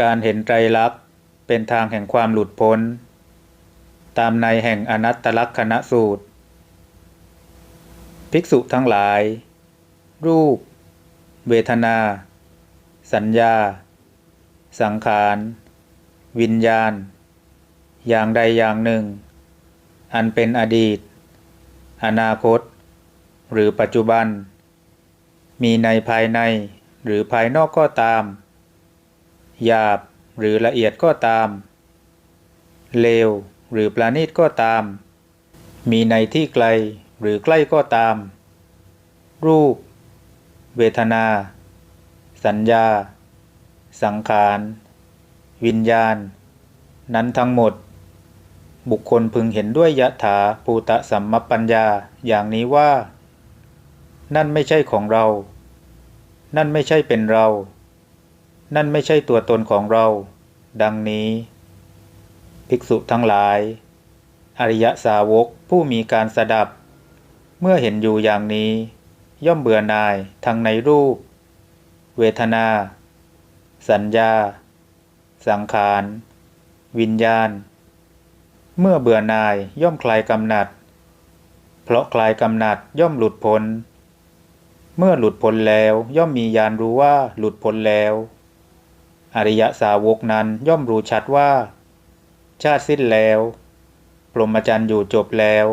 การเห็นไตรลักษณ์เป็นทางแห่งความหลุดพ้น ตามในแห่งอนัตตลักษณสูตร ภิกษุทั้งหลาย รูป เวทนา สัญญา สังขาร วิญญาณ อย่างใดอย่างหนึ่ง อันเป็นอดีต อนาคต หรือปัจจุบัน มีในภายในหรือภายนอกก็ตาม หยาบหรือละเอียดก็ตาม เลวหรือประณีตก็ตาม มีในที่ไกลหรือใกล้ก็ตาม รูป เวทนา สัญญา สังขาร วิญญาณ นั้นทั้งหมด บุคคลพึงเห็นด้วยยะถาภูตะสัมมปัญญาอย่างนี้ว่า นั่นไม่ใช่ของเรา นั่นไม่ใช่เป็นเรา นั่นไม่ใช่ตัวตนของเรา ดังนี้ ภิกษุทั้งหลาย อริยสาวกผู้มีการสดับ เมื่อเห็นอยู่อย่างนี้ ย่อมเบื่อหน่ายทั้งในรูป เวทนา สัญญา สังขาร วิญญาณ เมื่อเบื่อหน่ายย่อมคลายกำหนัด เพราะคลายกำหนัดย่อมหลุดพ้นเมื่อหลุดพ้นแล้วย่อมมีญาณรู้ว่าหลุดพ้นแล้ว อริยสาวกนั้นย่อมรู้ชัดว่า ชาติสิ้นแล้วพรมจรรย์อยู่จบแล้ว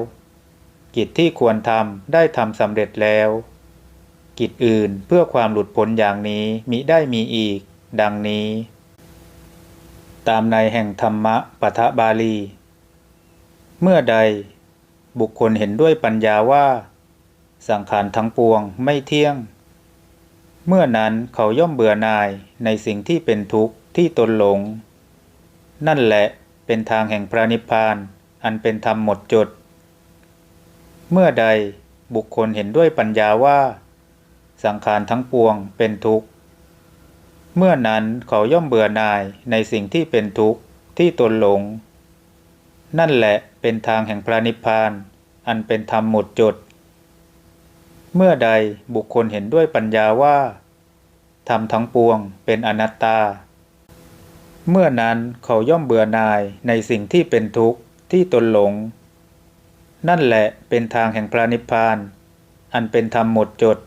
กิจที่ควรทำได้ทำสำเร็จแล้ว กิจอื่นเพื่อความหลุดพ้นอย่างนี้มิได้มีอีก ดังนี้ ตามในแห่งธรรมะปะทะบาลี เมื่อใด บุคคลเห็นด้วยปัญญาว่า สังขารทั้งปวงไม่เที่ยง เมื่อนั้นเขาย่อมเบื่อหน่ายในสิ่งที่เป็นทุกข์ที่ตนหลง นั่นแหละเป็นทางแห่งพระนิพพาน อันเป็นธรรมหมดจด เมื่อใดบุคคลเห็นด้วยปัญญาว่า สังขารทั้งปวงเป็นทุกข์ เมื่อนั้นเขาย่อมเบื่อหน่ายในสิ่งที่เป็นทุกข์ที่ตนหลง นั่นแหละเป็นทางแห่งพระนิพพาน อันเป็นธรรมหมดจด เมื่อใดบุคคลเห็นด้วยปัญญาว่าธรรมทั้งปวงเป็นอนัตตา เมื่อนั้นเขาย่อมเบื่อหน่ายในสิ่งที่เป็นทุกข์ที่ตนหลง นั่นแหละเป็นทางแห่งพระนิพพาน อันเป็นธรรมหมดจด